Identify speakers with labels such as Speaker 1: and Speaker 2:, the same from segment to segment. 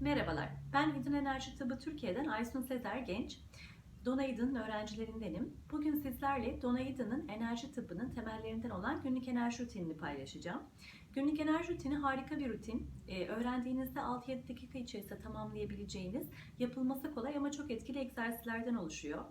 Speaker 1: Merhabalar, ben Hidden Enerji Tıbbı Türkiye'den Aysun Sezer Genç. Donaydın öğrencilerindenim. Bugün sizlerle Donaydın'ın enerji tıbbının temellerinden olan günlük enerji rutinini paylaşacağım. Günlük enerji rutini harika bir rutin. Ee, öğrendiğinizde 6-7 dakika içerisinde tamamlayabileceğiniz, yapılması kolay ama çok etkili egzersizlerden oluşuyor.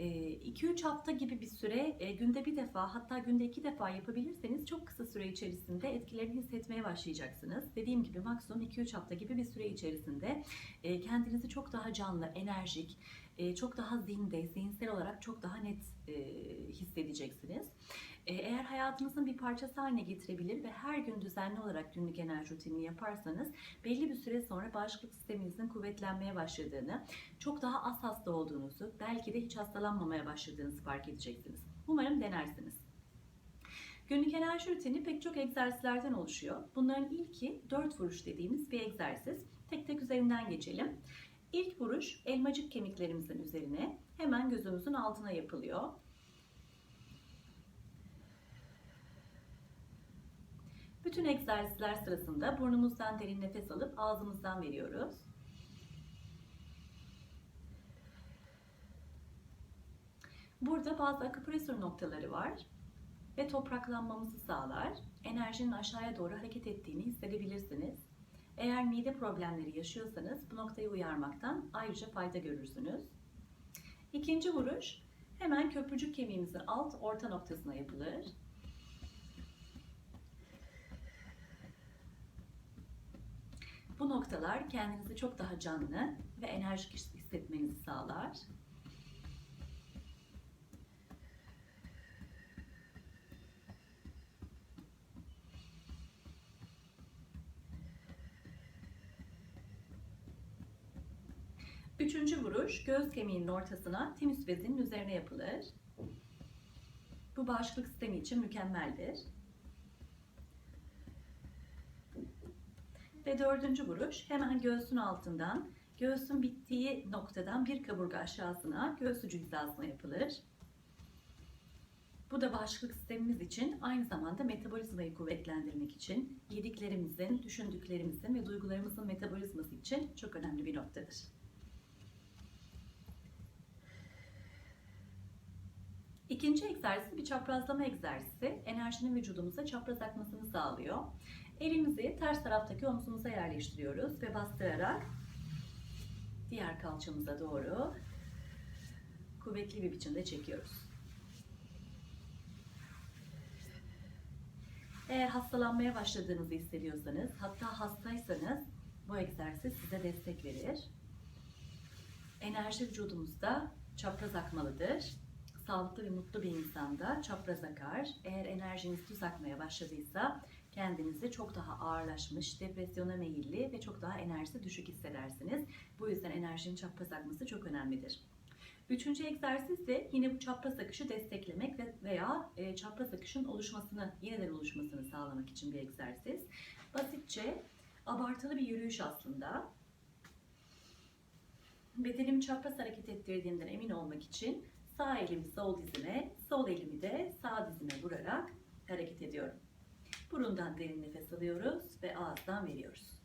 Speaker 1: 2-3 hafta gibi bir süre e, günde bir defa hatta günde iki defa yapabilirseniz çok kısa süre içerisinde etkilerini hissetmeye başlayacaksınız. Dediğim gibi maksimum 2-3 hafta gibi bir süre içerisinde e, kendinizi çok daha canlı, enerjik, e, çok daha zinde, zihinsel olarak çok daha net hissedeceksiniz. Eğer hayatınızın bir parçası haline getirebilir ve her gün düzenli olarak günlük enerji rutinini yaparsanız belli bir süre sonra bağışıklık sisteminizin kuvvetlenmeye başladığını, çok daha az hasta olduğunuzu, belki de hiç hastalanmamaya başladığınızı fark edeceksiniz. Umarım denersiniz. Günlük enerji rutini pek çok egzersizlerden oluşuyor. Bunların ilki 4 vuruş dediğimiz bir egzersiz. Tek tek üzerinden geçelim. İlk vuruş elmacık kemiklerimizin üzerine hemen gözümüzün altına yapılıyor. Bütün egzersizler sırasında burnumuzdan derin nefes alıp ağzımızdan veriyoruz. Burada bazı akupresür noktaları var ve topraklanmamızı sağlar. Enerjinin aşağıya doğru hareket ettiğini hissedebilirsiniz. Eğer mide problemleri yaşıyorsanız bu noktayı uyarmaktan ayrıca fayda görürsünüz. İkinci vuruş hemen köprücük kemiğimizin alt orta noktasına yapılır. Bu noktalar kendinizi çok daha canlı ve enerjik hissetmenizi sağlar. Üçüncü vuruş göz kemiğinin ortasına timüs bezinin üzerine yapılır. Bu bağışıklık sistemi için mükemmeldir. Ve dördüncü vuruş hemen göğsün altından, göğsün bittiği noktadan bir kaburga aşağısına, göğüs ucu hizasına yapılır. Bu da bağışıklık sistemimiz için aynı zamanda metabolizmayı kuvvetlendirmek için, yediklerimizin, düşündüklerimizin ve duygularımızın metabolizması için çok önemli bir noktadır. İkinci egzersiz bir çaprazlama egzersizi. Enerjinin vücudumuza çapraz akmasını sağlıyor. Elimizi ters taraftaki omzumuza yerleştiriyoruz ve bastırarak diğer kalçamıza doğru kuvvetli bir biçimde çekiyoruz. Eğer hastalanmaya başladığınızı hissediyorsanız, hatta hastaysanız bu egzersiz size destek verir. Enerji vücudumuzda çapraz akmalıdır. Sağlıklı ve mutlu bir insanda çapraz akar. Eğer enerjiniz düz akmaya başladıysa kendinizi çok daha ağırlaşmış, depresyona meyilli ve çok daha enerjisi düşük hissedersiniz. Bu yüzden enerjinin çapraz akması çok önemlidir. Üçüncü egzersiz de yine bu çapraz akışı desteklemek veya e, çapraz akışın oluşmasını, yeniden oluşmasını sağlamak için bir egzersiz. Basitçe abartılı bir yürüyüş aslında. Bedenimi çapraz hareket ettirdiğimden emin olmak için sağ elimi sol dizime, sol elimi de sağ dizime vurarak hareket ediyorum. Burundan derin nefes alıyoruz ve ağızdan veriyoruz.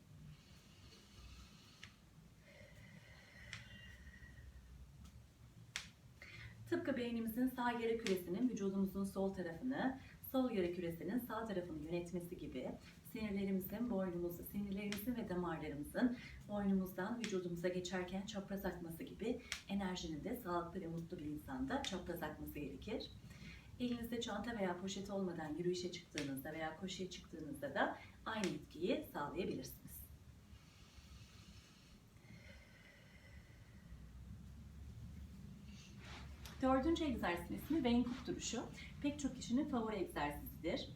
Speaker 1: Tıpkı beynimizin sağ yarı küresinin vücudumuzun sol tarafını, sol yarı küresinin sağ tarafını yönetmesi gibi sinirlerimizin boynumuzu, sinirlerimizin ve damarlarımızın boynumuzdan vücudumuza geçerken çapraz akması gibi enerjinin de sağlıklı ve mutlu bir insanda çapraz akması gerekir. Elinizde çanta veya poşet olmadan yürüyüşe çıktığınızda veya koşuya çıktığınızda da aynı etkiyi sağlayabilirsiniz. Dördüncü egzersizin ismi Winghook duruşu. Pek çok kişinin favori egzersizidir.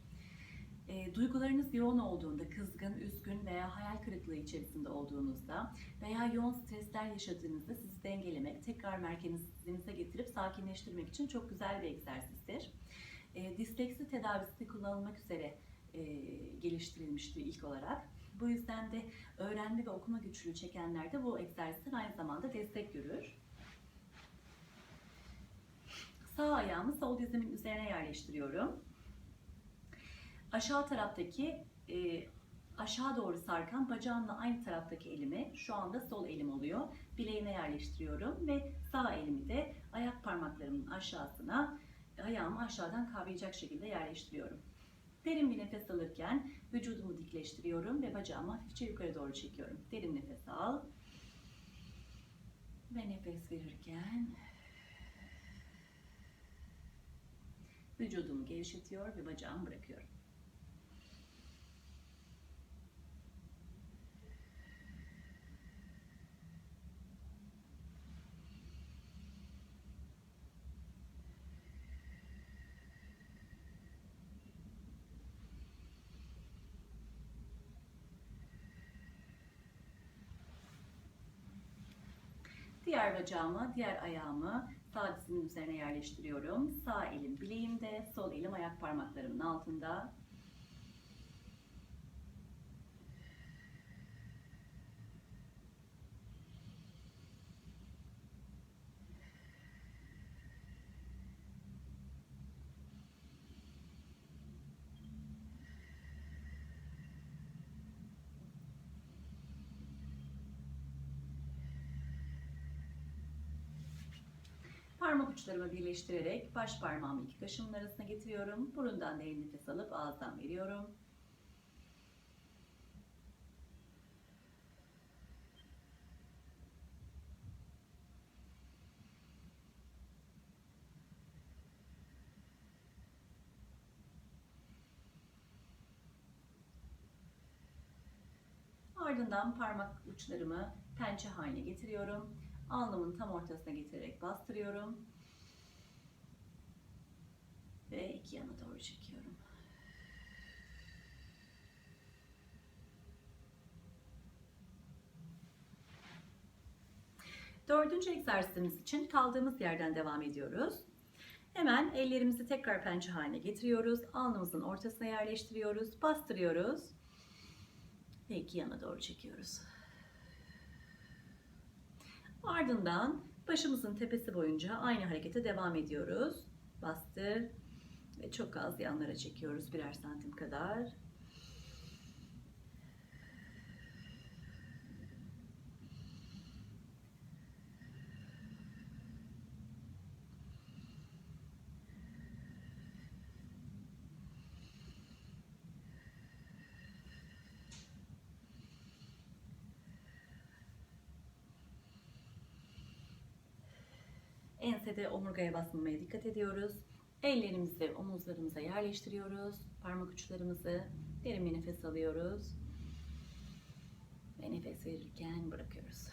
Speaker 1: E, duygularınız yoğun olduğunda, kızgın, üzgün veya hayal kırıklığı içerisinde olduğunuzda veya yoğun stresler yaşadığınızda sizi dengelemek, tekrar merkezinize getirip sakinleştirmek için çok güzel bir egzersizdir. E, disleksi tedavisinde kullanılmak üzere e, geliştirilmişti ilk olarak. Bu yüzden de öğrenme ve okuma güçlüğü çekenler bu egzersizden aynı zamanda destek görür. Sağ ayağımı sol dizimin üzerine yerleştiriyorum. Aşağı taraftaki e, aşağı doğru sarkan bacağımla aynı taraftaki elimi şu anda sol elim oluyor. Bileğime yerleştiriyorum ve sağ elimi de ayak parmaklarımın aşağısına ayağımı aşağıdan kavrayacak şekilde yerleştiriyorum. Derin bir nefes alırken vücudumu dikleştiriyorum ve bacağımı hafifçe yukarı doğru çekiyorum. Derin nefes al. Ve nefes verirken vücudumu gevşetiyor ve bacağımı bırakıyorum. Diğer bacağımı, diğer ayağımı sağ dizimin üzerine yerleştiriyorum. Sağ elim bileğimde, sol elim ayak parmaklarımın altında. Parmak uçlarımı birleştirerek baş parmağımı iki kaşımın arasına getiriyorum. Burundan derin nefes alıp ağızdan veriyorum. Ardından parmak uçlarımı pençe haline getiriyorum. Alnımın tam ortasına getirerek bastırıyorum. Ve iki yana doğru çekiyorum. Dördüncü egzersizimiz için kaldığımız yerden devam ediyoruz. Hemen ellerimizi tekrar pençe haline getiriyoruz. Alnımızın ortasına yerleştiriyoruz. Bastırıyoruz. Ve iki yana doğru çekiyoruz. Ardından başımızın tepesi boyunca aynı harekete devam ediyoruz. Bastır ve çok az yanlara çekiyoruz birer santim kadar. Ensede omurgaya basmamaya dikkat ediyoruz. Ellerimizi omuzlarımıza yerleştiriyoruz. Parmak uçlarımızı derin bir nefes alıyoruz. Ve nefes verirken bırakıyoruz.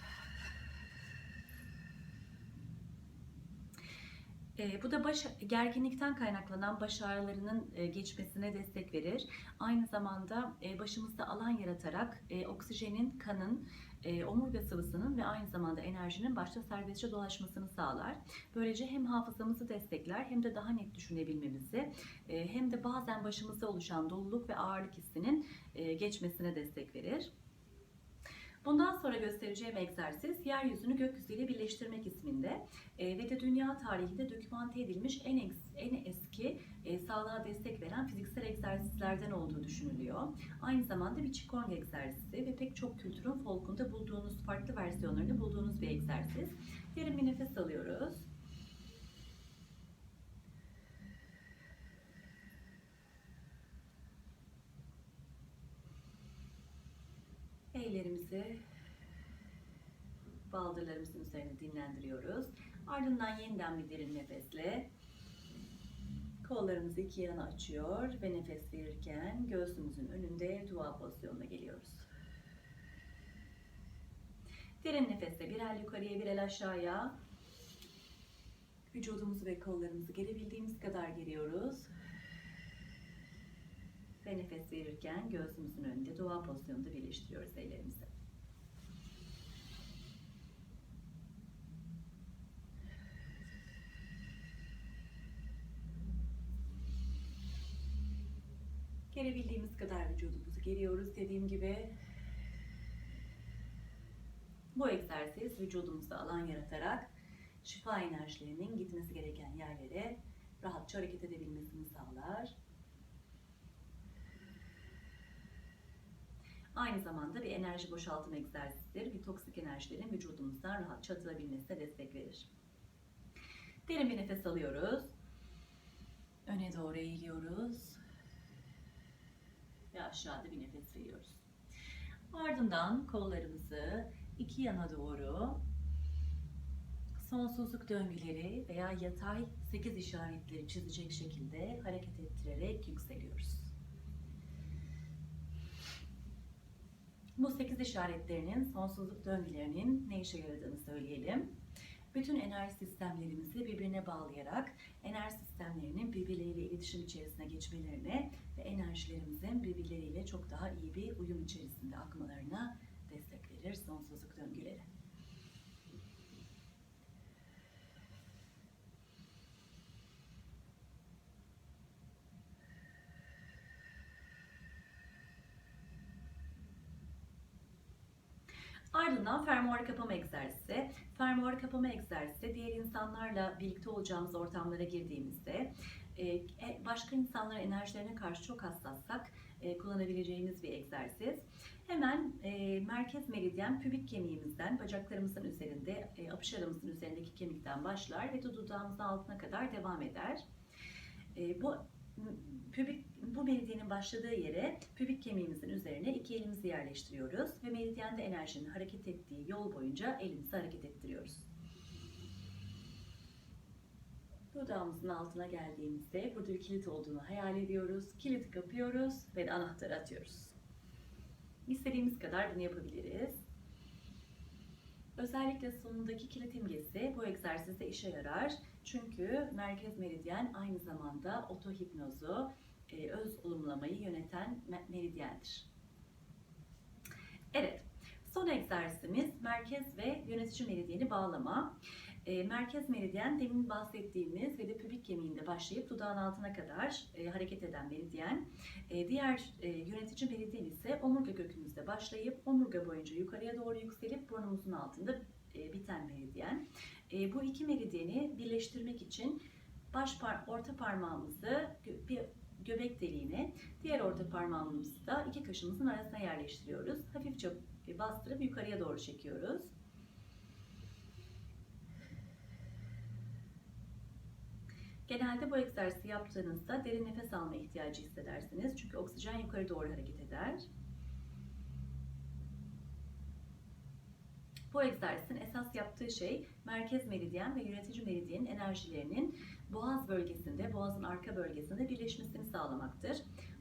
Speaker 1: E, bu da baş, gerginlikten kaynaklanan baş ağrılarının e, geçmesine destek verir. Aynı zamanda e, başımızda alan yaratarak e, oksijenin, kanın, e, omurga sıvısının ve aynı zamanda enerjinin başta serbestçe dolaşmasını sağlar. Böylece hem hafızamızı destekler hem de daha net düşünebilmemizi e, hem de bazen başımızda oluşan doluluk ve ağırlık hissinin e, geçmesine destek verir. Bundan sonra göstereceğim egzersiz yeryüzünü gökyüzüyle birleştirmek isminde e, ve de dünya tarihinde dokümante edilmiş en, ex, en eski e, sağlığa destek veren fiziksel egzersizlerden olduğu düşünülüyor. Aynı zamanda bir Qigong egzersizi ve pek çok kültürün folkunda bulduğunuz farklı versiyonlarını bulduğunuz bir egzersiz. Derin bir nefes alıyoruz. Ellerimizi baldırlarımızın üzerine dinlendiriyoruz. Ardından yeniden bir derin nefesle kollarımızı iki yana açıyor ve nefes verirken göğsümüzün önünde dua pozisyonuna geliyoruz. Derin nefesle bir el yukarıya bir el aşağıya vücudumuzu ve kollarımızı gelebildiğimiz kadar geriyoruz. Ve nefes verirken göğsümüzün önünde dua pozisyonunda birleştiriyoruz ellerimizi. Gelebildiğimiz kadar vücudumuzu geriyoruz. Dediğim gibi bu egzersiz vücudumuzda alan yaratarak şifa enerjilerinin gitmesi gereken yerlere rahatça hareket edebilmesini sağlar. Aynı zamanda bir enerji boşaltım egzersizidir. Bir toksik enerjilerin vücudumuzdan rahatça atılabilmesine destek verir. Derin bir nefes alıyoruz. Öne doğru eğiliyoruz. Ve aşağıda bir nefes veriyoruz. Ardından kollarımızı iki yana doğru sonsuzluk döngüleri veya yatay 8 işaretleri çizecek şekilde hareket ettirerek yükseliyoruz. Bu 8 işaretlerinin sonsuzluk döngülerinin ne işe yaradığını söyleyelim. Bütün enerji sistemlerimizi birbirine bağlayarak enerji sistemlerinin birbirleriyle iletişim içerisine geçmelerine ve enerjilerimizin birbirleriyle çok daha iyi bir uyum içerisinde akmalarına destek verir sonsuzluk döngüleri. Ardından fermuar kapama egzersizi. Fermuar kapama egzersizi diğer insanlarla birlikte olacağımız ortamlara girdiğimizde e, başka insanların enerjilerine karşı çok hassassak e, kullanabileceğimiz bir egzersiz. Hemen e, merkez meridyen pübik kemiğimizden bacaklarımızın üzerinde, e, apış aramızın üzerindeki kemikten başlar ve dudağımızın altına kadar devam eder. E, bu pübik, bu meridyenin başladığı yere pübik kemiğimizin üzerine iki elimizi yerleştiriyoruz ve meridyende enerjinin hareket ettiği yol boyunca elimizi hareket ettiriyoruz. Dudağımızın altına geldiğimizde burada bir kilit olduğunu hayal ediyoruz. Kilidi kapıyoruz ve anahtarı atıyoruz. İstediğimiz kadar bunu yapabiliriz. Özellikle sonundaki kilit imgesi bu egzersizde işe yarar. Çünkü merkez meridyen aynı zamanda otohipnozu, e, öz olumlamayı yöneten meridyendir. Evet, son egzersizimiz merkez ve yönetici meridyeni bağlama. E, merkez meridyen demin bahsettiğimiz ve de pübik kemiğinde başlayıp dudağın altına kadar e, hareket eden meridyen. E, diğer e, yönetici meridyen ise omurga kökümüzde başlayıp omurga boyunca yukarıya doğru yükselip burnumuzun altında e, biten meridyen. E, bu iki meridyeni birleştirmek için baş par orta parmağımızı bir göbek deliğine, diğer orta parmağımızı da iki kaşımızın arasına yerleştiriyoruz. Hafifçe bastırıp yukarıya doğru çekiyoruz. Genelde bu egzersizi yaptığınızda derin nefes alma ihtiyacı hissedersiniz. Çünkü oksijen yukarı doğru hareket eder. Bu egzersizin esas yaptığı şey merkez meridyen ve yönetici meridyenin enerjilerinin boğaz bölgesinde, boğazın arka bölgesinde birleşmesini sağlamaktır.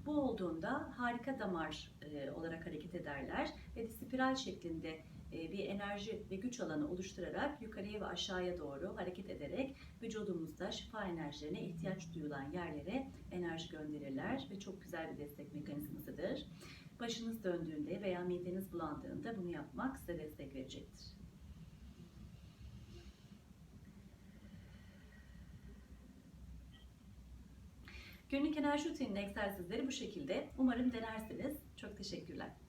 Speaker 1: Bu olduğunda harika damar e, olarak hareket ederler ve spiral şeklinde e, bir enerji ve güç alanı oluşturarak yukarıya ve aşağıya doğru hareket ederek vücudumuzda şifa enerjilerine ihtiyaç duyulan yerlere enerji gönderirler ve çok güzel bir destek mekanizmasıdır. Başınız döndüğünde veya mideniz bulandığında bunu yapmak size destek verecektir. Günlük enerji rutininin egzersizleri bu şekilde. Umarım denersiniz. Çok teşekkürler.